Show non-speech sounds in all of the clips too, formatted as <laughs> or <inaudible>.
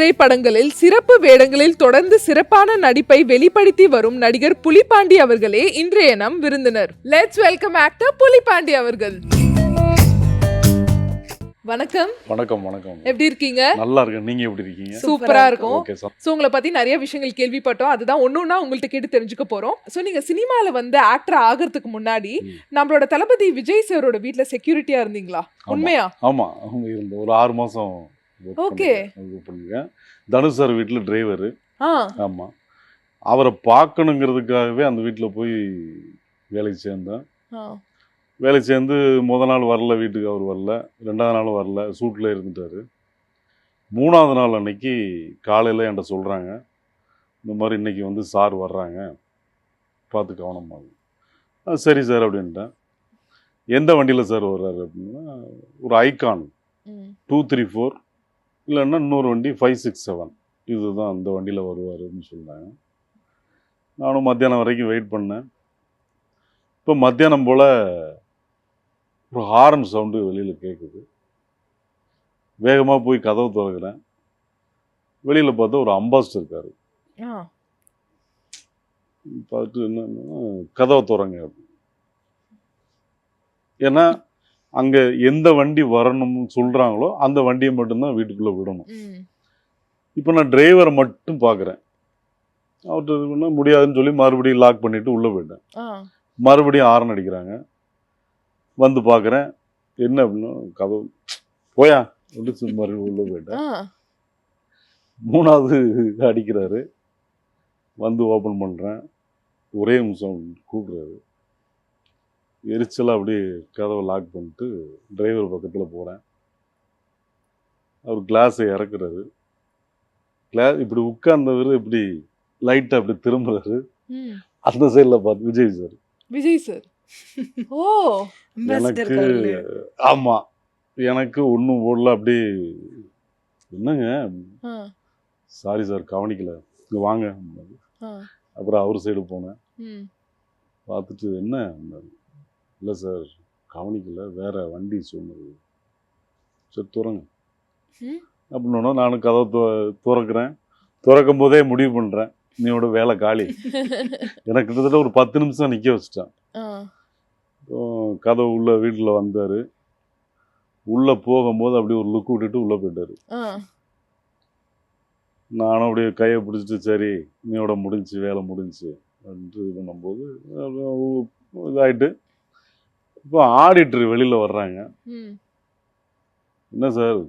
திரைப்படங்களில் சிறப்பு வேடங்களில் தொடர்ந்து சிறப்பான நடிப்பை வெளிப்படுத்தி வரும் நடிகர் புலிபாண்டி அவர்களே இன்றைய நம் விருந்தினர். லெட்ஸ் வெல்கம் ஆக்டர் புலிபாண்டி அவர்கள். வணக்கம். வணக்கம் வணக்கம். எப்படி இருக்கீங்க? நல்லா இருக்கேன். நீங்க எப்படி இருக்கீங்க? சூப்பரா இருக்கும். ஸோ உங்களை பத்தி நிறைய விஷயங்கள் கேள்விப்பட்டோம். அதுதான் ஒன்னொன்னா உங்கள்ட்ட கேட்டு தெரிஞ்சுக்க போறோம். ஸோ நீங்க சினிமால வந்து ஆக்டர் ஆகிறதுக்கு முன்னாடி. நம்மளோட தளபதி விஜய் சாரோட வீட்ல செக்யூரிட்டியா இருந்தீங்களா. உண்மையா? ஆமா. அவங்க இருந்த ஒரு ஆறு மாசம் work பண்ணிருக்கேன் தனுஷ் சார் வீட்டில் டிரைவரு ஆ. ஆமா. அவரை பார்க்கணுங்கிறதுக்காகவே அந்த வீட்டில் போய் வேலைக்கு சேர்ந்தேன். வேலைக்கு சேர்ந்து முத நாள் வரல வீட்டுக்கு அவர் வரல. ரெண்டாவது நாள் வரல சூட்டில் இருந்துட்டாரு. மூணாவது நாள் அன்னைக்கு காலையில் என்கிட்ட சொல்கிறாங்க இந்த மாதிரி இன்னைக்கு வந்து சார் வர்றாங்க. பார்த்து கவனமாக சரி சார் அப்படின்ட்டேன். எந்த வண்டியில் சார் வர்றாரு? அப்படின்னா ஒரு ஐகான். Two three four. இல்லைன்னா இன்னொரு வண்டி ஃபைவ் சிக்ஸ் செவன் இதுதான் அந்த வண்டியில் வருவாருன்னு சொன்னாங்க நானும் மத்தியானம் வரைக்கும் வெயிட் பண்ணேன். இப்போ மத்தியானம் போல் ஒரு ஹாரன் சவுண்டு வெளியில் கேட்குது வேகமாக போய் கதவு திறக்கிறேன். வெளியில் பார்த்தா ஒரு அம்பாஸ்டர் இருக்காரு. பார்த்துட்டு என்னன்னா கதவை திறங்க. ஏன்னா அங்கே எந்த வண்டி வரணும்னு சொல்கிறாங்களோ அந்த வண்டியை மட்டும்தான் வீட்டுக்குள்ளே விடணும். இப்போ நான் டிரைவரை மட்டும் பார்க்குறேன் அவர்கிட்ட முடியாதுன்னு சொல்லி மறுபடியும் லாக் பண்ணிட்டு உள்ளே போயிட்டேன். மறுபடியும் ஆரன் அடிக்கிறாங்க. வந்து பார்க்குறேன் என்ன அப்படின்னா கதவு போயா? அப்படின்னு மறுபடியும் உள்ளே போயிட்டேன். மூணாவது அடிக்கிறாரு. வந்து ஓப்பன் பண்ணுறேன் ஒரே நிமிஷம் கூப்பிட்றாரு. எரிச்சலாக அப்படியே கதவை லாக் பண்ணிட்டு டிரைவர் பக்கத்தில் போகிறேன் அவர் கிளாஸை இறக்குறாரு. கிளாஸ் இப்படி உட்கார்ந்தவர் இப்படி லைட்டாக அப்படி திரும்புறாரு. அந்த சைடில் பார்த்து விஜய் சார் விஜய் சார் ஓ எனக்கு ஆமாம் எனக்கு ஒன்றும் ஓடல அப்படியே என்னங்க. சாரி சார் கவனிக்கல. இங்கே வாங்க. அப்புறம் அவர் சைடு போனேன். பார்த்துட்டு என்ன? இல்லை சார் கவனிக்கல. வேற வண்டி சொன்னது. சரி துறங்க. அப்படின்னா நானும் கதவை து- திறக்கிறேன். திறக்கும் போதே முடிவு பண்ணுறேன் நீயோட வேலை காலி. எனக்கு கிட்டத்தட்ட ஒரு பத்து நிமிஷம் நிற்க வச்சிட்டேன். கதவு உள்ள வீட்டில் வந்தார். உள்ளே போகும்போது அப்படியே ஒரு லுக் விட்டுட்டு உள்ளே போயிட்டாரு. நானும் அப்படியே கையை பிடிச்சிட்டு சரி நீயோட முடிஞ்சு வேலை முடிஞ்சு அப்படின்ட்டு இது பண்ணும்போது இதாயிட்டு இப்போ ஆடிட்டர் வெளியில் வர்றாங்க. என்ன சார்?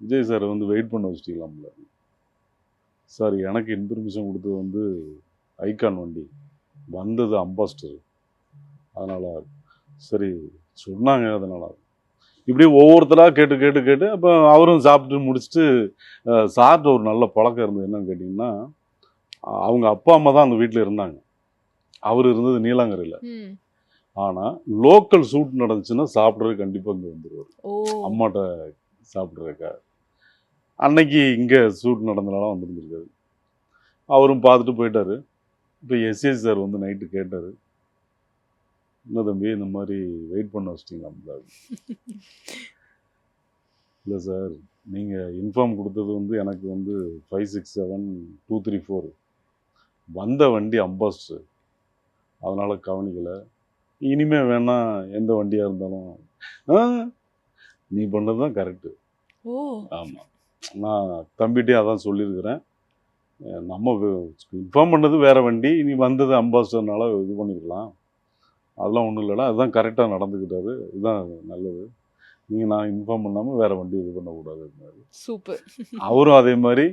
விஜய் சார் வந்து வெயிட் பண்ண வச்சிட்டீங்களாம்ல சார் எனக்கு இன்ஃபர்மேஷன் கொடுத்தது வந்து ஐகான் வண்டி. வந்தது அம்பாஸ்டர். அதனால் சரி சொன்னாங்க அதனால். இப்படி ஒவ்வொருத்தராக கேட்டு கேட்டு கேட்டு அப்போ அவரும் சாப்பிட்டு முடிச்சுட்டு சார்ட்ட ஒரு நல்ல பழக்கம் இருந்தது. என்னன்னு கேட்டிங்கன்னா அவங்க அப்பா அம்மா தான் அந்த வீட்டில் இருந்தாங்க. அவர் இருந்தது நீலாங்கரையில். ஆனால் லோக்கல் சூட் நடந்துச்சுன்னா சாப்பிட்றது கண்டிப்பாக இங்கே வந்துடுவார் அம்மாட்ட சாப்பிட்றதுக்கா. அன்னைக்கு இங்கே சூட் நடந்தனால வந்துருந்துருக்காரு. அவரும் பார்த்துட்டு போயிட்டாரு. இப்போ எஸ்எஸ் சார் வந்து நைட்டு கேட்டார். என்ன தம்பி இந்த மாதிரி வெயிட் பண்ண வச்சிட்டீங்களா? இல்லை சார் நீங்கள் இன்ஃபார்ம் கொடுத்தது வந்து எனக்கு வந்து five six seven two three four வந்த வண்டி அம்பாஸ்டர் அதனால் கவனிக்கலை. இனிமே வேணா எந்த வண்டியாக இருந்தாலும் நீ பண்ணது தான் கரெக்டு ஓ. ஆமாம் நான் தம்பிகிட்டே அதான் சொல்லியிருக்கிறேன். நம்ம இன்ஃபார்ம் பண்ணது வேற வண்டி நீ வந்தது அம்பாசிடர்னால இது பண்ணிக்கலாம். அதெல்லாம் ஒன்றும் இல்லைடா அதுதான் கரெக்டாக நடந்துக்கிட்டாரு. இதுதான் நல்லது. நீங்கள் நான் இன்ஃபார்ம் பண்ணாமல் வேற வண்டி இது பண்ணக்கூடாது சூப்பர். அவரும் அதே மாதிரி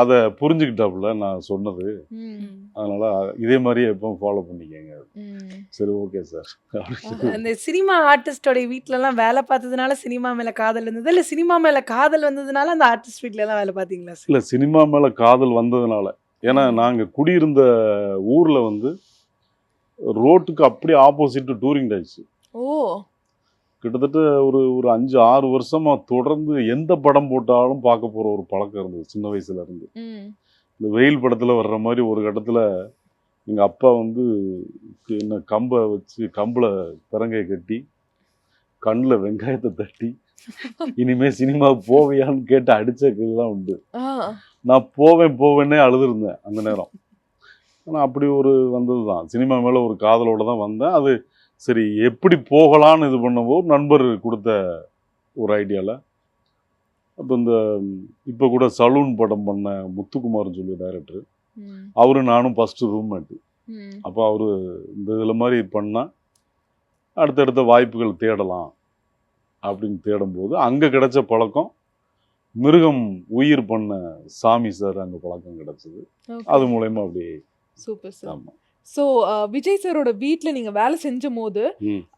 அதை புரிஞ்சுக்கிட்டாப்புல நான் சொன்னது. அதனால் இதே மாதிரியே எப்பவும் ஃபாலோ பண்ணிக்கங்க. சரி ஓகே சார் அந்த சினிமா ஆர்டிஸ்டோட வீட்ல எல்லாம் வேலை பார்த்ததுனால சினிமா மேல காதல் இருந்தது? இல்ல சினிமா மேல காதல் வந்ததுனால அந்த ஆர்டிஸ்ட் வீட்ல எல்லாம் வேலை பார்த்தீங்களா இல்லை சினிமா மேலே காதல் வந்ததுனால. ஏன்னா நாங்கள் குடியிருந்த ஊரில் வந்து ரோட்டுக்கு அப்படியே ஆப்போசிட் டூரிங் ஆயிடுச்சு. ஓ. கிட்டத்தட்ட ஒரு ஒரு அஞ்சு ஆறு வருஷமா தொடர்ந்து எந்த படம் போட்டாலும் பார்க்க போகிற ஒரு பழக்கம் இருந்தது சின்ன வயசுல இருந்து. இந்த வெயில் படத்தில் வர்ற மாதிரி ஒரு கட்டத்தில் எங்கள் அப்பா வந்து என்ன கம்பை வச்சு கம்பில் பிறங்கையை கட்டி கண்ணில் வெங்காயத்தை தட்டி இனிமே சினிமா போவியான்னு கேட்டு அடிச்சதுலாம் உண்டு. நான் போவேன் போவேன்னே அழுதுருந்தேன் அந்த நேரம். ஆனால் அப்படி ஒரு வந்தது தான் சினிமா மேலே ஒரு காதலோட தான் வந்தேன். அது சரி எப்படி போகலான்னு இது பண்ணும்போது நண்பர் கொடுத்த ஒரு ஐடியாவில் அப்போ இந்த இப்போ கூட சலூன் படம் பண்ண முத்துக்குமார்னு சொல்லி டைரக்டர் அவரு நானும் ஃபஸ்ட்டு ரூம்மேட்டு. அப்போ அவர் இந்த இதில் மாதிரி பண்ணால் அடுத்தடுத்த வாய்ப்புகள் தேடலாம் அப்படின்னு தேடும்போது அங்கே கிடைச்ச பழக்கம் மிருகம் உயிர் பண்ண சாமி சார் அங்கே பழக்கம் கிடைச்சது. அது மூலயமா அப்படியே சூப்பர் சார். ஆமாம் ஸோ விஜய் சாரோட வீட்ல நீங்க வேலை செஞ்ச போது.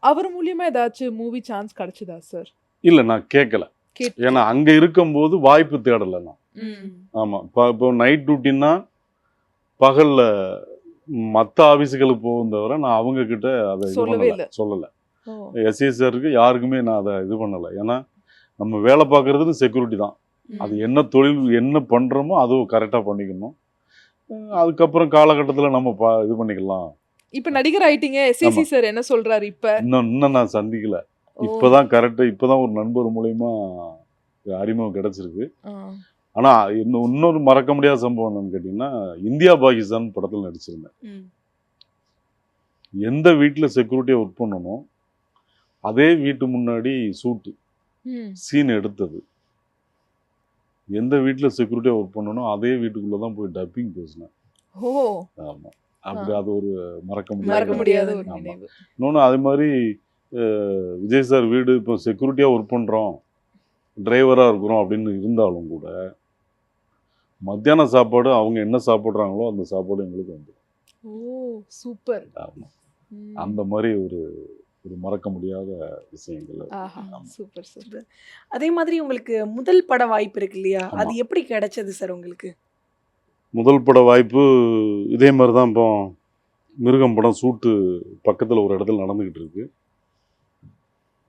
அவர் மூலியமா ஏதாச்சும் மூவி சான்ஸ் கிடைச்சதா சார் இல்லை நான் கேட்கல கேட் ஏன்னா அங்கே இருக்கும்போது வாய்ப்பு தேடலை நான். ஆமாம் இப்போ இப்போ நைட் டியூட்டின்னா பகலில் மற்ற ஆஃபீஸுகளுக்கு போகும் தவிர நான் அவங்க கிட்ட அதை இது சொல்லவே பண்ணல இல்ல. சொல்லலை. ஓ. எஸ்ஏ சாருக்கு யாருக்குமே நான் அதை இது பண்ணலை. ஏன்னா நம்ம வேலை பார்க்குறது செக்யூரிட்டி தான். அது என்ன தொழில் என்ன பண்ணுறோமோ அதுவும் கரெக்டாக பண்ணிக்கணும். அதுக்கப்புறம் காலகட்டத்தில் நம்ம பா இது பண்ணிக்கலாம் இப்ப நடிகர் ஆயிட்டீங்க எஸ்ஏசி சார் என்ன சொல்றாரு இப்ப இன்னும் இன்னும் நான் சந்திக்கல. இப்போதான் கரெக்டாக இப்போதான் ஒரு நண்பர் மூலயமா அறிமுகம் கிடைச்சிருக்கு. ஆனால் இன்னும் இன்னொரு மறக்க முடியாத சம்பவம் என்னன்னு கேட்டிங்கன்னா இந்தியா பாகிஸ்தான் படத்தில் நடிச்சிருந்தேன். எந்த வீட்டில் செக்யூரிட்டியாக ஒர்க் பண்ணணும் அதே வீட்டு முன்னாடி சூட்டு. சீன் எடுத்தது எந்த வீட்டில் செக்யூரிட்டியாக ஒர்க் பண்ணணும் அதே வீட்டுக்குள்ளே தான் போய் டப்பிங் பேசினேன். ஓ. ஆமாம் அப்படி அது ஒரு மறக்க முடியாது முடியாத இன்னொன்று அது மாதிரி விஜய் சார் வீடு இப்போ செக்யூரிட்டியாக ஒர்க் பண்ணுறோம் டிரைவராக இருக்கிறோம் அப்படின்னு இருந்தாலும் கூட மத்தியான சாப்பாடு அவங்க என்ன சாப்பிட்றாங்களோ அந்த சாப்பாடு எங்களுக்கு வந்து ஓ சூப்பர். ஆமாம் அந்த மாதிரி ஒரு ஒரு மறக்க முடியாத விஷயங்கள். Super super. அதே மாதிரி உங்களுக்கு முதல் பட வாய்ப்பு இருக்கு இல்லையா. அது எப்படி கிடைச்சது சார் உங்களுக்கு? முதல் பட வாய்ப்பு இதே மாதிரி தான் இப்போ மிருகம் படம் சூட்டு பக்கத்தில் ஒரு இடத்துல நடந்துக்கிட்டு இருக்கு.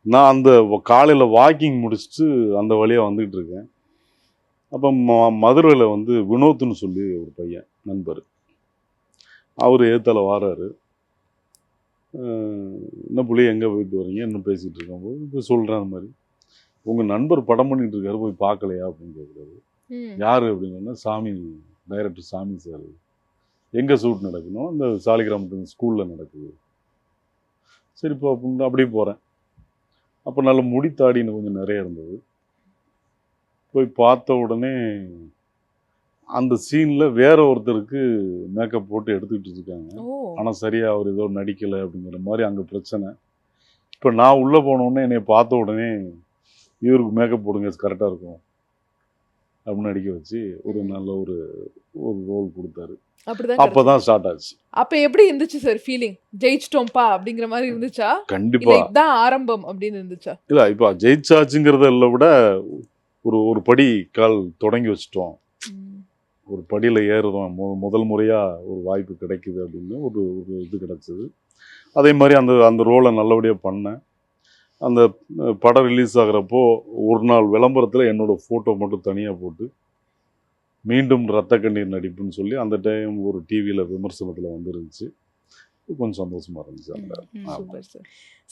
நான் அந்த காலையில் வாக்கிங் முடிச்சுட்டு அந்த வழியாக வந்துக்கிட்டு இருக்கேன். அப்போ ம மதுரையில் வந்து வினோத்னு சொல்லி ஒரு பையன் நண்பர். அவர் ஏத்தால வாராரு. என்ன புள்ளி எங்கே போயிட்டு வரீங்க? என்ன பேசிகிட்டு இருக்கும்போது இப்போ சொல்கிறேன் அந்த மாதிரி. உங்கள் நண்பர் படம் பண்ணிட்டு இருக்காரு போய் பார்க்கலையா அப்படின்னு கேட்குறாரு. யார் அப்படின்னா சாமி டைரக்டர் சாமி சார். எங்கே ஷூட் நடக்கணும் அந்த சாலிகிராமத்து ஸ்கூலில் நடக்குது. சரி இப்போ அப்படின்னு அப்படியே போகிறேன் அப்போ நல்ல முடி தாடின்னு கொஞ்சம் நிறைய இருந்தது. போய் பார்த்த உடனே அந்த சீனில் வேற ஒருத்தருக்கு மேக்கப் போட்டு எடுத்துக்கிட்டு இருக்காங்க. ஆனால் சரியா அவர் ஏதோ நடிக்கலை அப்படிங்கிற மாதிரி அங்கே பிரச்சனை. இப்போ நான் உள்ளே போனோடனே என்னை பார்த்த உடனே இவருக்கு மேக்கப் போடுங்க கரெக்டாக இருக்கும் அப்படின்னு நடிக்க வச்சு ஒரு நல்ல ஒரு ஒரு ரோல் கொடுத்தாரு. அப்போ தான் ஸ்டார்ட் ஆச்சு. அப்ப எப்படி இருந்துச்சு சார் ஃபீலிங் ஜெயிச்சிட்டோம்ப்பா அப்படிங்கிற மாதிரி இருந்துச்சா? கண்டிப்பாக இதுதான் ஆரம்பம் அப்படின்னு இருந்துச்சா? இல்லை இப்போ ஜெயிச்சாச்சுங்கிறத விட ஒரு ஒரு படி கால் தொடங்கி வச்சிட்டோம். ஒரு படியில் ஏறுறோம். மு முதல் முறையாக ஒரு வாய்ப்பு கிடைக்குது அப்படின்னு ஒரு ஒரு இது கிடைச்சது. அதே மாதிரி அந்த அந்த ரோலை நல்லபடியாக பண்ணேன். அந்த படம் ரிலீஸ் ஆகுறப்போ ஒரு நாள் விளம்பரத்தில் என்னோட ஃபோட்டோ மட்டும் தனியாக போட்டு மீண்டும் ரத்த கண்ணீர் நடிப்புன்னு சொல்லி அந்த டைம் ஒரு டிவியில் விமர்சனத்தில் வந்துருந்துச்சு. கொஞ்சம் சந்தோஷமா இருந்துச்சு அந்த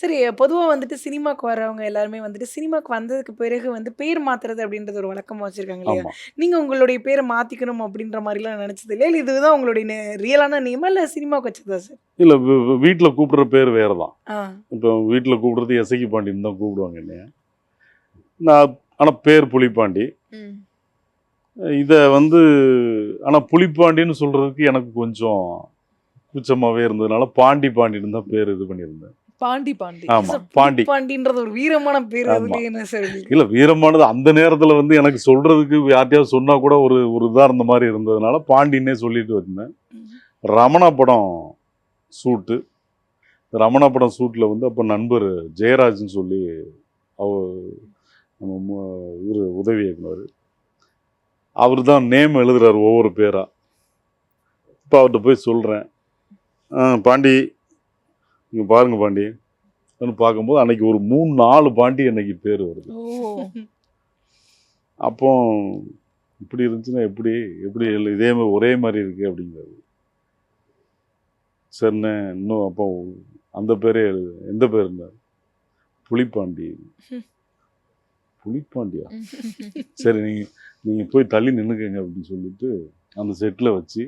சார் சரி பொதுவா வந்துட்டு சினிமாக்கு வர்றவங்க எல்லாருமே வந்துட்டு சினிமாக்கு வந்ததுக்கு பிறகு வந்து பேர் மாத்துறது அப்படின்றது ஒரு வழக்கமா வச்சிருக்காங்க இல்லையா? நீங்க உங்களுடைய பேரை மாத்திக்கணும் அப்படின்ற மாதிரிலாம் நினைச்சது இல்லையா? இல்ல இதுதான் உங்களுடைய ரியலான நேமா இல்ல சினிமாக்கு வச்சதா சார்? இல்லை வீட்டில் கூப்பிடுற பேர் வேறு தான் இப்போ வீட்டில் கூப்பிடுறது எசைக்கு பாண்டின்னு தான் கூப்பிடுவாங்க என்னைய. நான் ஆனால் பேர் புலிப்பாண்டி. இதை வந்து ஆனால் புலிப்பாண்டின்னு சொல்கிறதுக்கு எனக்கு கொஞ்சம் கூச்சமாகவே இருந்ததுனால பாண்டி பாண்டின்னு தான் பேர் இது பண்ணியிருந்தேன். பாண்டி பாண்டி. ஆமாம் பாண்டி. பாண்டின்றது ஒரு வீரமான பேர் ஆமா. என்ன சார்? இல்லை வீரமானது அந்த நேரத்தில் வந்து எனக்கு சொல்கிறதுக்கு யார்ட்டையாவது சொன்னால் கூட ஒரு ஒரு இதாக இருந்த மாதிரி இருந்ததுனால பாண்டின்னே சொல்லிட்டு வந்தேன். ரமணா படம் சூட்டு. ரமணா படம் சூட்டில் வந்து அப்போ நண்பர் ஜெயராஜ்னு சொல்லி அவர் நம்ம இவர் உதவி இயக்குனர். அவர் தான் நேம் எழுதுறாரு ஒவ்வொரு பேரா. இப்போ அவர்கிட்ட போய் சொல்கிறேன் பாண்டி இங்கே பாருங்க பாண்டி. பார்க்கும்போது அன்னைக்கு ஒரு மூணு நாலு பாண்டி அன்னைக்கு பேர் வருது. அப்போ இப்படி இருந்துச்சுன்னா எப்படி எப்படி இல்லை இதே மாதிரி ஒரே மாதிரி இருக்கு அப்படிங்கிறது. சரிண்ணே இன்னும் அப்போ அந்த பேரே எழுது எந்த பேர் இருந்தார்? புலிப்பாண்டி. புலிப்பாண்டியா? சரி நீங்க நீங்க போய் தள்ளி நின்னுக்கங்க அப்படின்னு சொல்லிட்டு அந்த செட்டில் வச்சு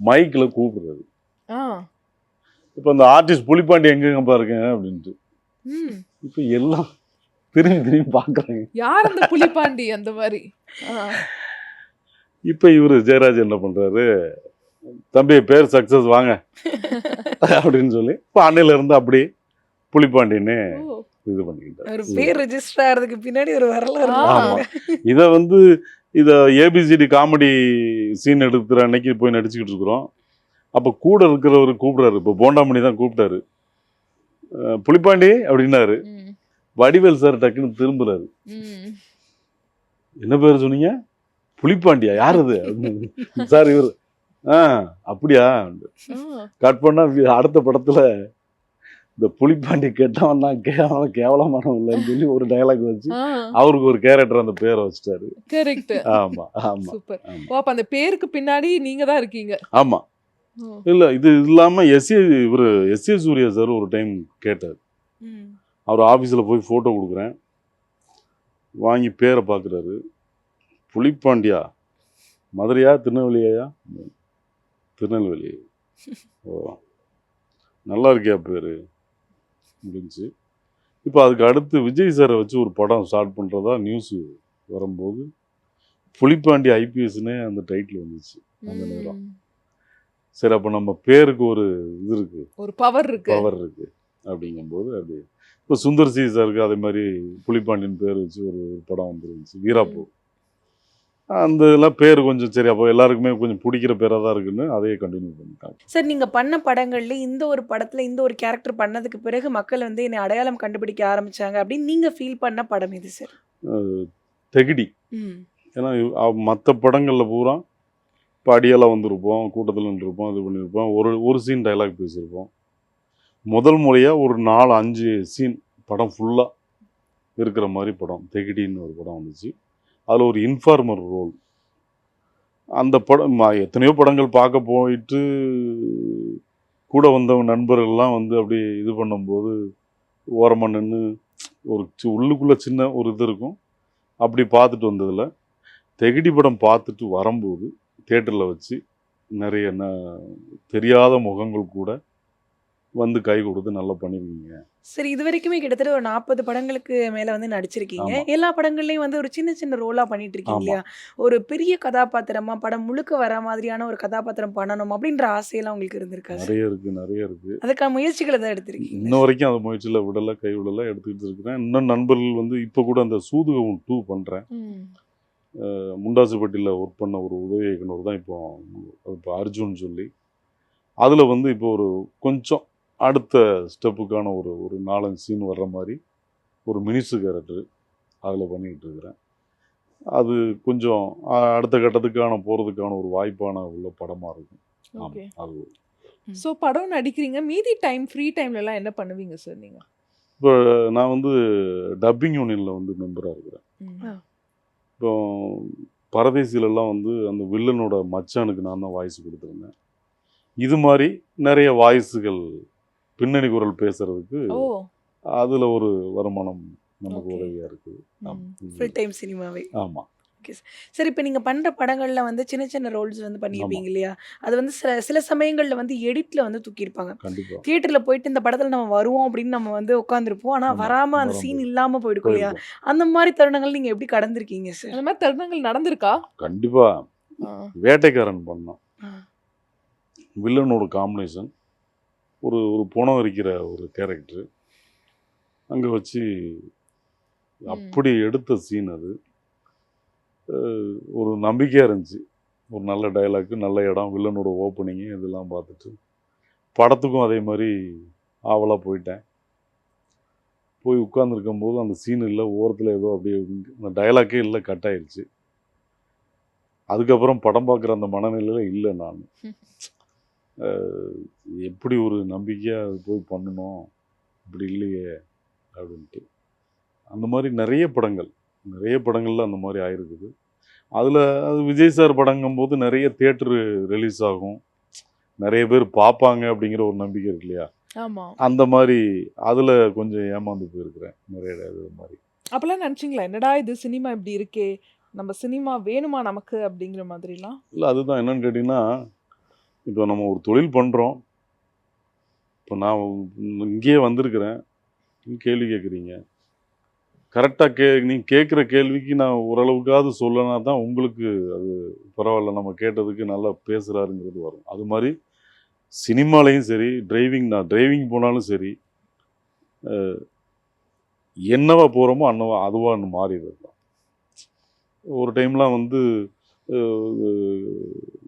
மைக்கில் கூப்பிடுறாரு ஆ. இப்போ அந்த ஆர்டிஸ்ட் புலிப்பாண்டி எங்கெங்கப்பா இருக்கேன் அப்படின்ட்டு. இப்போ எல்லாம் திரும்பி திரும்பி பார்க்குறாங்க யார் அந்த புலிப்பாண்டி அந்த மாதிரி. இப்போ இவர் ஜெயராஜ் என்ன பண்றாரு தம்பி பேர் சக்சஸ் வாங்க அப்படின்னு சொல்லி இப்போ அன்னையில இருந்து அப்படியே புலிப்பாண்டின்னு. இது பண்ணிக்கிட்டார் பேர் ரெஜிஸ்டர் ஆகிறதுக்கு பின்னாடி ஒரு வரலாறு ஆ. ஆமா இதை வந்து இதை ஏபிசிடி காமெடி சீன் எடுக்கிற அன்னைக்கு போய் நடிச்சுக்கிட்டு இருக்கிறோம் அப்போ கூட இருக்கிறவர் கூப்பிடுறாரு. இப்போ போண்டாமணி தான் கூப்பிட்டாரு. அஹ் புலிப்பாண்டி அப்படின்னாரு. வடிவேல் சார் டக்குன்னு திரும்புறாரு. என்ன பேர் சொன்னீங்க? புலிப்பாண்டியா? யார் அது. <laughs> சார் இவர். ஆ அப்படியா. கட் பண்ணா அடுத்த படத்துல இந்த புலிப்பாண்டி கெட்டவன் தான் கேவலம் கேவலமானவன் இல்லைன்னு சொல்லி ஒரு டயலாக் வச்சு. அவருக்கு ஒரு கேரக்டர் அந்த பேரை வச்சுட்டாரு. கரெக்ட் ஆமா ஆமா சூப்பர் அப்ப அந்த பேருக்கு பின்னாடி நீங்க தான் இருக்கீங்க. ஆமா. இல்ல இது இல்லாம எஸ் ஏ இவர் எஸ் ஏ சூர்யா சார் ஒரு டைம் கேட்டார். அவர் ஆபீஸ்ல போய் போட்டோ கொடுக்குறேன். வாங்கி பேரை பார்க்குறாரு புலிப்பாண்டியா? மதுரையா திருநெல்வேலியா திருநெல்வேலி. ஓ. நல்லா இருக்கியா பேரு? முடிஞ்சு. இப்போ அதுக்கு அடுத்து விஜய் சாரை வச்சு ஒரு படம் ஸ்டார்ட் பண்ணுறதா நியூஸ் வரும்போது புலிப்பாண்டி ஐபிஎஸ்னே அந்த டைட்டில் வந்துச்சு. அந்த நேரம். சரி அப்போ நம்ம பேருக்கு ஒரு இது இருக்கு. ஒரு பவர் இருக்கு. பவர் இருக்கு அப்படிங்கும்போது அப்படி இப்போ சுந்தர் சி சாருக்கு அதே மாதிரி புலிப்பாண்டியன் பேர் வச்சு ஒரு ஒரு படம் வந்துருந்துச்சு வீராப்பூ. அந்த இதெல்லாம் பேர் கொஞ்சம் சரி அப்போ எல்லாருக்குமே கொஞ்சம் பிடிக்கிற பேராக தான் இருக்குன்னு அதையே கண்டினியூ பண்ணிட்டாங்க சார் நீங்க பண்ண படங்கள்ல இந்த ஒரு படத்துல இந்த ஒரு கேரக்டர் பண்ணதுக்கு பிறகு மக்கள் வந்து என்னை அடையாளம் கண்டுபிடிக்க ஆரம்பிச்சாங்க அப்படின்னு நீங்க ஃபீல் பண்ண படம் இது சார்? தெகிடி. ஏன்னா மற்ற படங்களில் பூரா இப்போ அடியெல்லாம் வந்திருப்போம் கூட்டத்தில் நின்றுருப்போம் இது பண்ணியிருப்போம் ஒரு ஒரு சீன் டைலாக் பேசியிருப்போம். முதல் முறையாக ஒரு நாலு அஞ்சு சீன் படம் ஃபுல்லாக இருக்கிற மாதிரி படம் தெகிடின்னு ஒரு படம் வந்துச்சு. அதில் ஒரு இன்ஃபார்மர் ரோல் அந்த படம் எத்தனையோ படங்கள் பார்க்க போயிட்டு கூட வந்தவங்க நண்பர்கள்லாம் வந்து அப்படி இது பண்ணும்போது ஓரமாக நின்று ஒரு உள்ளுக்குள்ளே சின்ன ஒரு இது இருக்கும். அப்படி பார்த்துட்டு வந்ததில் தெகிடி படம் பார்த்துட்டு வரும்போது தேட்டரில் வச்சு நிறைய ந தெரியாத முகங்கள் கூட வந்து கை கொடுத்து நல்லா பண்ணியிருக்கீங்க சரி இது வரைக்குமே கிட்டத்தட்ட ஒரு நாற்பது படங்களுக்கு மேல வந்து நடிச்சிருக்கீங்க. எல்லா படங்கள்லயும் வந்து ஒரு சின்ன சின்ன ரோலா பண்ணிட்டு இருக்கீங்க. இல்லையா? ஒரு பெரிய கதாபாத்திரமா படம் முழுக்க வர மாதிரியான ஒரு கதாபாத்திரம் பண்ணணும் அப்படின்ற ஆசையெல்லாம் உங்களுக்கு இருந்திருக்கா நிறைய இருக்குது நிறைய இருக்குது அதுக்கான முயற்சிகளை தான் எடுத்திருக்கீங்க இன்ன வரைக்கும் அந்த முயற்சியில் விடலை கை விடலை எடுத்துக்கிட்டு இருக்கிறேன். இன்னும் நண்பர்கள் வந்து இப்போ கூட அந்த சூதுகம் டூ பண்ணுறேன் ம். முண்டாசுப்பட்டியில் ஒர்க் பண்ண ஒரு உதவி இயக்குனர் தான் இப்போ இப்போ அர்ஜுன் சொல்லி. அதில் வந்து இப்போ ஒரு கொஞ்சம் அடுத்த ஸ்டெப்புக்கான ஒரு ஒரு நாலஞ்சு சீன் வர்ற மாதிரி ஒரு மினிஸ்டர் கேரக்டர் அதில் பண்ணிக்கிட்டு இருக்கிறேன். அது கொஞ்சம் அடுத்த கட்டத்துக்கான போகிறதுக்கான ஒரு வாய்ப்பான உள்ள படமாக இருக்கும். அது. சோ படம் நடிக்கிறீங்க. மீதி டைம் ஃப்ரீ டைம்ல எல்லாம் என்ன பண்ணுவீங்க சார் நீங்க? இப்போ நான் வந்து டப்பிங் யூனியனில் வந்து மெம்பராக இருக்கிறேன். இப்போ பரதேசிலெல்லாம் வந்து அந்த வில்லனோட மச்சானுக்கு நான் தான் வாய்ஸ் கொடுத்துருந்தேன். இது மாதிரி நிறைய வாய்ஸுகள் பின்னணி குரல் பேசுறதுக்கு அதில் ஒரு வருமானம் நமக்கு. உதவியாக இருக்குது ம். சினிமாவே ஆமாம் சரி இப்போ நீங்க பண்ற படங்கள்ல வந்து சின்ன சின்ன ரோல்ஸ் வந்து பண்ணியிருப்பீங்க இல்லையா? அது வந்து சில சில சமயங்கள்ல வந்து எடிட்ல வந்து தூக்கியிருப்பாங்க. தியேட்டர்ல போயிட்டு இந்த படத்துல நம்ம வருவோம் அப்படின்னு நம்ம வந்து உட்காந்துருப்போம் ஆனா ஆமா, வராம அந்த சீன் போயிடும். இல்லாம போயிடும் இல்லையா? அந்த மாதிரி தருணங்கள் நீங்க எப்படி கடந்திருக்கீங்க சார்? அந்த மாதிரி தருணங்கள் நடந்திருக்கா? கண்டிப்பாக. வேட்டைக்காரன் பண்ணோம். வில்லனோட காம்பினேஷன் ஒரு ஒரு புணம் வரிக்கிற ஒரு கேரக்டர் அங்கே வச்சு அப்படி எடுத்த சீன் அது. ஒரு நம்பிக்கையாக இருந்துச்சு. ஒரு நல்ல டயலாக்கு நல்ல இடம் வில்லனோட ஓப்பனிங்கு இதெல்லாம் பார்த்துட்டு. படத்துக்கும் அதே மாதிரி ஆவலாக போயிட்டேன். போய் உட்கார்ந்திருக்கும் போது அந்த சீன் இல்லை ஓரத்தில் ஏதோ அப்படியே அந்த டயலாக்கே இல்லை கட் ஆயிடுச்சு அதுக்கப்புறம் படம் பார்க்குற அந்த மனநிலையில் இல்லை நான். <laughs> எப்படி ஒரு நம்பிக்கையாக போய் பண்ணணும்? இப்படி இல்லையே அப்படின்ட்டு. அந்த மாதிரி நிறைய படங்கள். நிறைய படங்கள்ல அந்த மாதிரி ஆயிருக்குது. அதில் அது விஜய் சார் படங்கும்போது நிறைய தேட்டரு ரிலீஸ் ஆகும். நிறைய பேர் பார்ப்பாங்க அப்படிங்கிற ஒரு நம்பிக்கை இருக்கு இல்லையா? அந்த மாதிரி அதில் கொஞ்சம் ஏமாந்து போயிருக்கிறேன். நிறைய இது மாதிரி. அப்பெல்லாம் நினைச்சீங்களா? என்னடா இது சினிமா இப்படி இருக்கே? நம்ம சினிமா வேணுமா நமக்கு அப்படிங்கிற மாதிரிலாம்? இல்லை அதுதான் என்னன்னு கேட்டிங்கன்னா இப்போ நம்ம ஒரு தொழில் பண்ணுறோம் இப்போ நான் இங்கேயே வந்திருக்கிறேன். கேள்வி கேட்குறீங்க கரெக்டாக கே நீங்கள் கேட்குற கேள்விக்கு நான் ஓரளவுக்காவது சொல்லனா தான் உங்களுக்கு அது பரவாயில்ல. நம்ம கேட்டதுக்கு நல்லா பேசுகிறாருங்கிறது வரும். அது மாதிரி சினிமாலேயும் சரி டிரைவிங் நான் டிரைவிங் போனாலும் சரி என்னவா போகிறோமோ அன்னவா அதுவாக மாறிடுறது தான். ஒரு டைம்லாம் வந்து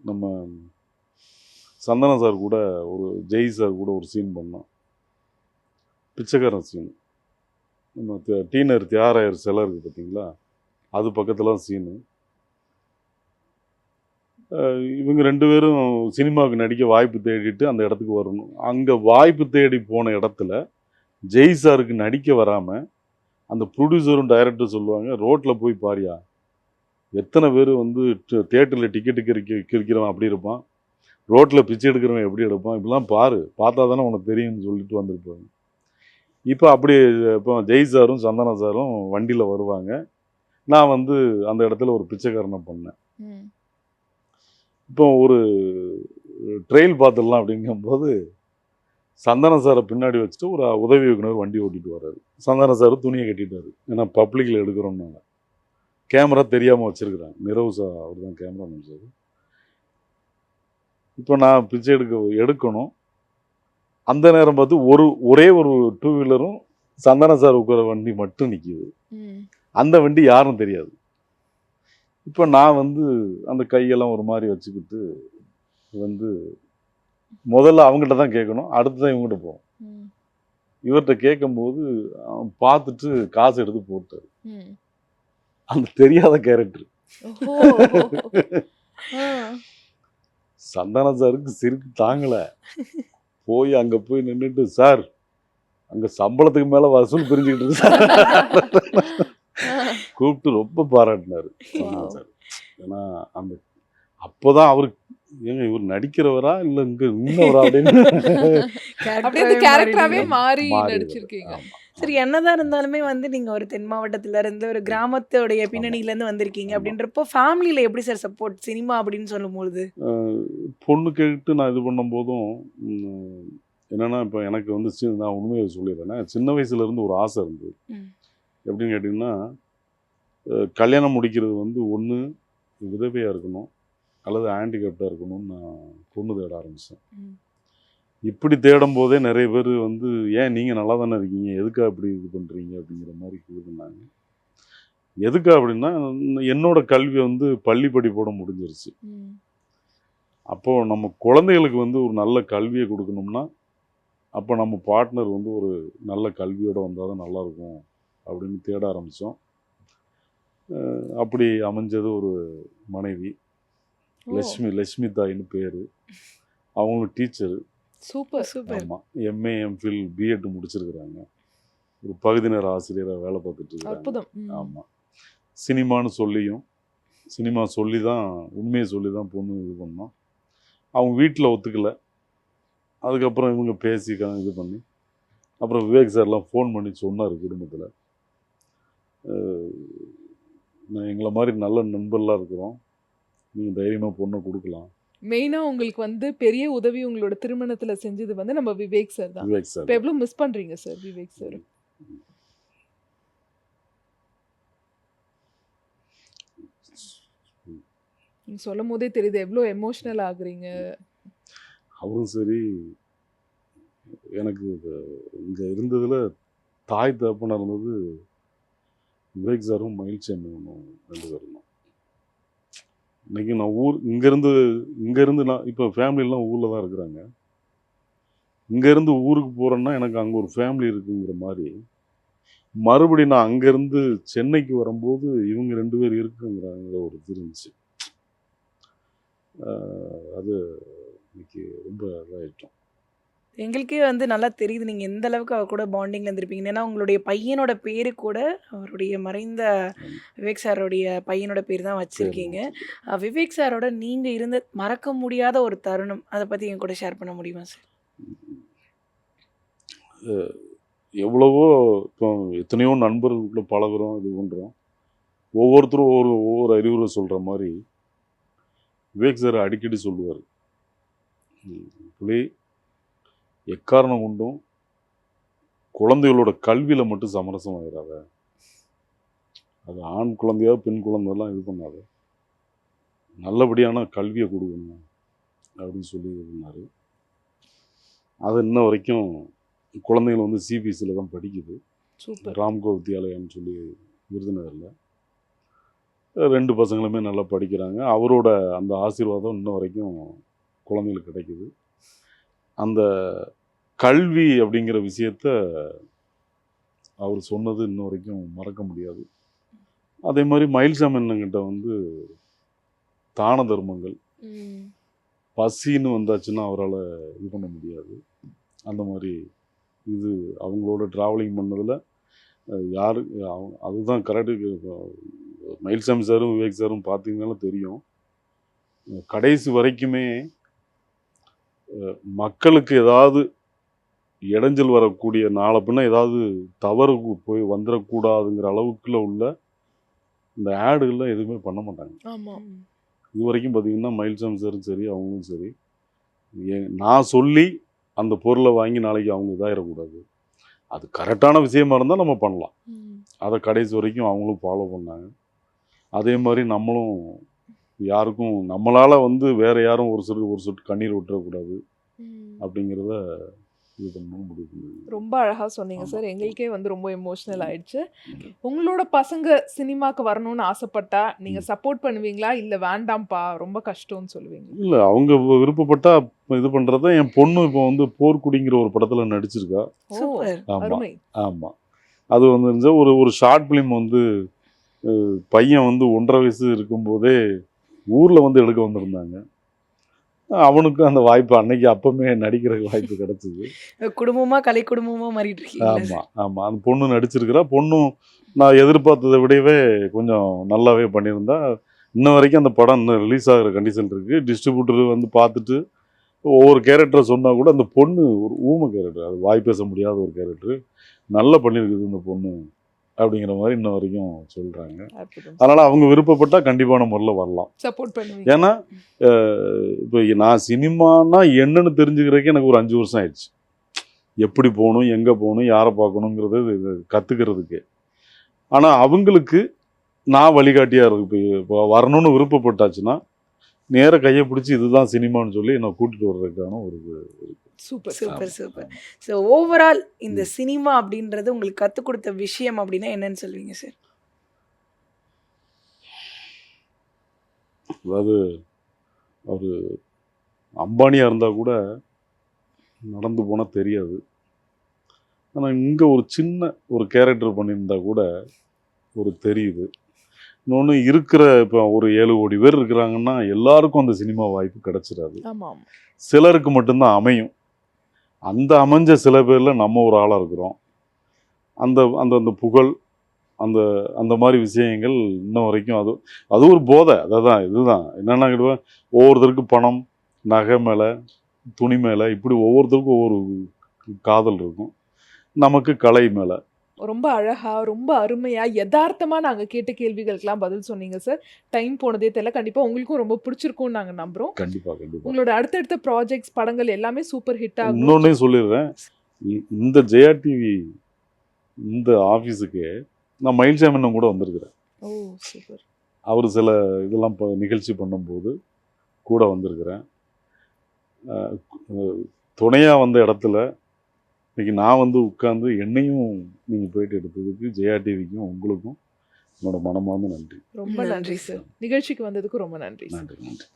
நம்ம சந்தன சார் கூட ஒரு ஜெய் சார் கூட ஒரு சீன் பண்ணோம். பிச்சைக்காரன் சீன். நம்ம டீனர் தியாராயர் சிலை இருக்குது பார்த்தீங்களா அது பக்கத்தில் சீனு இவங்க ரெண்டு பேரும் சினிமாவுக்கு நடிக்க வாய்ப்பு தேடிட்டு அந்த இடத்துக்கு வரணும். அங்கே வாய்ப்பு தேடி போன இடத்துல ஜெய் சாருக்கு நடிக்க வராமல் அந்த ப்ரொடியூசரும் டைரக்டரும் சொல்லுவாங்க ரோட்டில் போய் பாரியா? எத்தனை பேர் வந்து தேட்டரில் டிக்கெட்டு கிரிக்க கிரிக்கிறவன் அப்படி இருப்பான்? ரோட்டில் பிச்சை எடுக்கிறவன் எப்படி எடுப்பான்? இப்படிலாம் பாரு பார்த்தா தானே உனக்கு தெரியும்னு சொல்லிட்டு வந்திருப்பாங்க. இப்போ அப்படி இப்போ ஜெய் சாரும் சந்தனா சாரும் வண்டியில் வருவாங்க. நான் வந்து அந்த இடத்துல ஒரு பிச்சைக்காரனை பண்ணேன். இப்போ ஒரு ட்ரெயில் பார்த்துடலாம் அப்படிங்கும்போது சந்தன சாரை பின்னாடி வச்சுட்டு ஒரு உதவி இயக்குனர் வண்டி ஓட்டிட்டு வர்றாரு. சந்தன சார் துணியை கட்டிட்டாரு. ஏன்னா பப்ளிக்கில் எடுக்கிறோம்னால கேமரா தெரியாமல் வச்சிருக்கிறாங்க. நிரவு சா அவர் தான் கேமரா சார். இப்போ நான் பிச்சை எடுக்க எடுக்கணும். அந்த நேரம் பார்த்து ஒரு ஒரே ஒரு டூ வீலரும் சந்தன சார் உட்கார வண்டி மட்டும் நிற்கிது அந்த வண்டி யாரும் தெரியாது. இப்போ நான் வந்து அந்த கையெல்லாம் ஒரு மாதிரி வச்சுக்கிட்டு வந்து முதல்ல அவங்ககிட்ட தான் கேட்கணும். அடுத்து தான் இவங்ககிட்ட போவோம் இவர்கிட்ட கேட்கும்போது அவன் பார்த்துட்டு காசு எடுத்து போட்டார். அந்த தெரியாத கேரக்டர் சந்தான சாருக்கு சிரிப்பு தாங்கலை. <laughs> போய் அங்கே போய் நின்றுட்டு சார் அங்கே சம்பளத்துக்கு மேலே வசூல் பிரிஞ்சுக்கிட்டு இருக்கு சார். கூப்பிட்டு ரொம்ப பாராட்டினாரு. சார். ஏன்னா அந்த அப்போதான் அவருக்கு ஏங்க இவர் நடிக்கிறவரா? இல்லை இங்கே இன்னவரா அப்படின்னு <laughs> மாறி நடிச்சிருக்கீங்க. ஆமா. சரி என்னதான் இருந்தாலுமே வந்து நீங்க ஒரு தென் மாவட்டத்துல இருந்து ஒரு கிராமத்தோடைய பின்னணியில இருந்து வந்திருக்கீங்க. அப்படின்றப்போ ஃபேமிலியில எப்படி சார் சப்போர்ட் சினிமா அப்படின்னு சொல்லும்போது பொண்ணு கேட்டு நான் இது பண்ணும்போதும் ம், என்னன்னா இப்போ எனக்கு வந்து நான் உண்மையை சொல்லிடுறேன் சின்ன வயசுல இருந்து ஒரு ஆசை இருந்தது. எப்படின்னு கேட்டிங்கன்னா கல்யாணம் முடிக்கிறது வந்து ஒன்று விதவையாக இருக்கணும் அல்லது ஹேண்டிகேப்டாக இருக்கணும்னு நான் பொண்ணு தேட ஆரம்பித்தேன். இப்படி தேடும் போதே நிறைய பேர் வந்து ஏன் நீங்கள் நல்லா தானே இருக்கீங்க? எதுக்காக இப்படி இது பண்ணுறீங்க அப்படிங்கிற மாதிரி பண்ணாங்க. எதுக்கா அப்படின்னா என்னோட கல்வி வந்து பள்ளி படிப்போட முடிஞ்சிருச்சு. அப்போது நம்ம குழந்தைகளுக்கு வந்து ஒரு நல்ல கல்வியை கொடுக்கணும்னா அப்போ நம்ம பார்ட்னர் வந்து ஒரு நல்ல கல்வியோடு வந்தால் தான் நல்லாயிருக்கும் அப்படின்னு தேட ஆரம்பித்தோம் அப்படி அமைஞ்சது ஒரு மனைவி. லட்சுமி லட்சுமி தாயின்னு பேர். அவங்களும் டீச்சரு. சூப்பர். சூப்பர். ஆமாம் எம்ஏ எம்ஃபில் பிஎட் முடிச்சிருக்கிறாங்க. ஒரு பகுதி நேர ஆசிரியராக வேலை பார்த்துட்டு இருக்காங்க. ஆமாம் சினிமான்னு சொல்லியும் சினிமா சொல்லி தான் உண்மையை சொல்லி தான் பொண்ணு இது பண்ணோம் அவங்க வீட்டில் ஒத்துக்கல. அதுக்கப்புறம் இவங்க பேசி இது பண்ணி அப்புறம் விவேக் சார்லாம் ஃபோன் பண்ணி சொன்னார் குடும்பத்தில். நான் எங்களை மாதிரி நல்ல நண்பர்லாம் இருக்கிறோம். நீங்கள் தைரியமாக பொண்ணை கொடுக்கலாம். மெயினா உங்களுக்கு வந்து பெரிய உதவி உங்களோட திருமணத்துல செஞ்சது வந்து நம்ம விவேக் சார் தான். விவேக் சார் இப்ப எவ்வளவு மிஸ் பண்றீங்க சார் விவேக் சார் நீங்க சொல்லும் போதே தெரியுது எவ்வளவு எமோஷனல் ஆகுறீங்க? அவரும் சரி எனக்கு இங்கே இருந்ததில் தாய் தகப்பனாக இருந்தது விவேக் சாரும் மகிழ்ச்சி அண்ணனும் ரெண்டு பேரும் இன்றைக்கி நான் ஊர் இங்கேருந்து இங்கேருந்து நான் இப்போ ஃபேமிலிலாம் ஊரில் தான் இருக்கிறாங்க. இங்கேருந்து ஊருக்கு போகிறேன்னா எனக்கு அங்கே ஒரு ஃபேமிலி இருக்குங்கிற மாதிரி. மறுபடியும் நான் அங்கேருந்து சென்னைக்கு வரும்போது இவங்க ரெண்டு பேர் இருக்குங்கிறாங்கிற ஒரு இது இருந்துச்சு. அது இன்னைக்கு ரொம்ப இதாகிட்டோம் எங்களுக்கே வந்து நல்லா தெரியுது நீங்க எந்த அளவுக்கு அவர் கூட பாண்டிங்ல இருந்திருப்பீங்க ஏன்னா உங்களுடைய பையனோட பேரு கூட அவருடைய மறைந்த விவேக் சாரோடைய பையனோட பேர் தான் வச்சிருக்கீங்க. விவேக் சாரோட நீங்க இருந்த மறக்க முடியாத ஒரு தருணம். அதை பத்தி என் கூட ஷேர் பண்ண முடியுமா சார்? எவ்வளவோ இப்போ எத்தனையோ நண்பர்களுக்குள்ள பழகுறோம் இது பண்ணுறோம் ஒவ்வொருத்தரும் ஒவ்வொரு ஒவ்வொரு அறிவுரை சொல்கிற மாதிரி விவேக் சார் அடிக்கடி சொல்லுவார். புலி எக்காரணம் கொண்டும் குழந்தைகளோட கல்வியில் மட்டும் சமரசம் ஆயிடாத அது ஆண் குழந்தையா பெண் குழந்தைலாம் இது பண்ணாத? நல்லபடியான கல்வியை கொடுக்கணும் அப்படின்னு சொல்லி பண்ணார் அது இன்ன வரைக்கும் குழந்தைகள் வந்து சிபிஎஸ்சியில் தான் படிக்குது. ராம்கோ வித்யாலயான்னு சொல்லி விருதுநகரில். ரெண்டு பசங்களுமே நல்லா படிக்கிறாங்க. அவரோட அந்த ஆசீர்வாதம் இன்ன வரைக்கும் குழந்தைகளுக்கு கிடைக்குது. அந்த கல்வி அப்படிங்கிற விஷயத்த அவர் சொன்னது இன்ன வரைக்கும் மறக்க முடியாது. அதே மாதிரி மயில்சாமி அண்ணங்கிட்ட வந்து தான தர்மங்கள். பசின்னு வந்தாச்சுன்னா அவரால் இது பண்ண முடியாது. அந்த மாதிரி இது அவங்களோட ட்ராவலிங் பண்ணதில் யாரு அதுதான் கரெக்டு மயில்சாமி சாரும் விவேக் சாரும் பார்த்தீங்கன்னாலும் தெரியும். கடைசி வரைக்குமே மக்களுக்கு ஏதாவது இடைஞ்சல் வரக்கூடிய நாளை பின்ன ஏதாவது தவறு போய் வந்துடக்கூடாதுங்கிற அளவுக்குள்ள உள்ள இந்த ஆடுகள்லாம் எதுவுமே பண்ண மாட்டாங்க. ஆமா. இது வரைக்கும் பார்த்தீங்கன்னா மயில்சாமி சாரும் சரி அவங்களும் சரி. நான் சொல்லி அந்த பொருளை வாங்கி நாளைக்கு அவங்க இதாயிடக்கூடாது. அது கரெக்டான விஷயமா இருந்தால் நம்ம பண்ணலாம். அதை கடைசி வரைக்கும் அவங்களும் ஃபாலோ பண்ணாங்க. அதே மாதிரி நம்மளும் யாருக்கும் நம்மளால் வந்து வேற யாரும் ஒரு சொட்டு ஒரு சொட்டு கண்ணீர் விட்டுறக்கூடாது. அப்படிங்கிறத இது பண்ணி ரொம்ப அழகா சொன்னீங்க. சார். எங்களுக்கே வந்து ரொம்ப எமோஷனல் ஆயிடுச்சு. உங்களோட பசங்க சினிமாக்கு வரணும்னு ஆசைப்பட்டா நீங்க சப்போர்ட் பண்ணுவீங்களா? இல்ல வேண்டாம்ப்பா ரொம்ப கஷ்டம்னு சொல்லுவீங்க? இல்லை அவங்க விருப்பப்பட்டா இது பண்ணுறத என் பொண்ணு இப்போ வந்து போர்க்குடிங்கிற ஒரு படத்தில் நடிச்சிருக்கா. ஆமாம் அது வந்து இருந்துச்சு. ஒரு ஒரு ஷார்ட் ஃபிலிம் வந்து பையன் வந்து ஒன்றரை வயசு இருக்கும்போதே ஊரில் வந்து எடுக்க வந்திருந்தாங்க. அவனுக்கு அந்த வாய்ப்பு அன்னைக்கு அப்பமே நடிக்கிற வாய்ப்பு கிடைச்சிது. குடும்பமா கலை குடும்பமா மாறிட்டு இருக்கீங்க. ஆமாம் ஆமாம் அந்த பொண்ணு நடிச்சிருக்கிறா. பொண்ணும் நான் எதிர்பார்த்ததை விடவே கொஞ்சம் நல்லாவே பண்ணியிருந்தா. இன்ன வரைக்கும் அந்த படம் இன்னும் ரிலீஸ் ஆகிற கண்டிஷன் இருக்குது டிஸ்ட்ரிபியூட்டர் வந்து பார்த்துட்டு ஒவ்வொரு கேரக்டரை சொன்னால் கூட அந்த பொண்ணு ஒரு ஊமை கேரக்டர் அது வாய் பேச முடியாத ஒரு கேரக்டர் நல்லா பண்ணியிருக்குது இந்த பொண்ணு. அப்படிங்கிற மாதிரி இன்ன வரைக்கும் சொல்கிறாங்க அதனால் அவங்க விருப்பப்பட்டால் கண்டிப்பான முறையில் வரலாம். சப்போர்ட் பண்ணுவீங்க. ஏன்னா இப்போ நான் சினிமானா என்னன்னு தெரிஞ்சுக்கிறதுக்கு எனக்கு ஒரு அஞ்சு வருஷம் ஆயிடுச்சு. எப்படி போகணும் எங்கே போகணும் யாரை பார்க்கணுங்கிறது கற்றுக்கிறதுக்கு ஆனால் அவங்களுக்கு நான் வழிகாட்டியாக இருக்கு இப்போ வரணும்னு விருப்பப்பட்டாச்சுன்னா நேர கையை பிடிச்சி இதுதான் சினிமான்னு சொல்லி என்னை கூட்டிகிட்டு வர்றதுக்கான ஒரு super super super. So overall இந்த சினிமா அப்படின்றது உங்களுக்கு கற்றுக் கொடுத்த விஷயம் அப்படின்னா என்னன்னு சொல்வீங்க சார் அதாவது அவர் அம்பானியாக இருந்தால் கூட நடந்து போனால் தெரியாது. ஆனால் இங்கே ஒரு சின்ன ஒரு கேரக்டர் பண்ணியிருந்தா கூட ஒரு தெரியுது. இன்னொன்று இருக்கிற இப்போ ஒரு ஏழு கோடி பேர் இருக்கிறாங்கன்னா எல்லாருக்கும் அந்த சினிமா வாய்ப்பு கிடச்சிடாது. சிலருக்கு மட்டும்தான் அமையும். அந்த அமைஞ்ச சில பேரில் நம்ம ஒரு ஆளாக இருக்கிறோம். அந்த அந்த அந்த புகழ் அந்த அந்த மாதிரி விஷயங்கள் இன்ன வரைக்கும் அது அது ஒரு போதை. அதுதான் இதுதான். என்னென்னா கேட்டுவேன் ஒவ்வொருத்தருக்கும் பணம் நகை மேலே துணி மேலே இப்படி ஒவ்வொருத்தருக்கும் ஒவ்வொரு காதல் இருக்கும். நமக்கு கலை மேலே. ரொம்ப அழகா ரொம்ப அருமையா யதார்த்தமா நாங்க கேட்ட கேள்விகளுக்கெல்லாம் பதில் சொன்னீங்க சார் டைம் போனதே தெரியல. கண்டிப்பா உங்களுக்கும் ரொம்ப பிடிச்சிருக்கும்னு நாங்க நம்புறோம். கண்டிப்பாக கண்டிப்பாக உங்களோட அடுத்தடுத்த ப்ராஜெக்ட்ஸ் படங்கள் எல்லாமே சூப்பர் ஹிட் ஆகும். இன்னொன்னே சொல்லிடுறேன். இந்த ஜெயா டிவி இந்த ஆஃபீஸுக்கு நான் மயில்சாமி கூட வந்திருக்கிறேன். ஓ சூப்பர் அவர் சில இதெல்லாம் இப்போ நிகழ்ச்சி பண்ணும்போது கூட வந்திருக்கிறேன். துணையாக வந்த இடத்துல இன்னைக்கு நான் வந்து உட்காந்து என்னையும் நீங்கள் போயிட்டு எடுத்ததுக்கு ஜெயா டிவிக்கும் உங்களுக்கும் என்னோட மனமார்ந்த நன்றி. ரொம்ப நன்றி சார். நிகழ்ச்சிக்கு வந்ததுக்கு ரொம்ப நன்றி நன்றி நன்றி.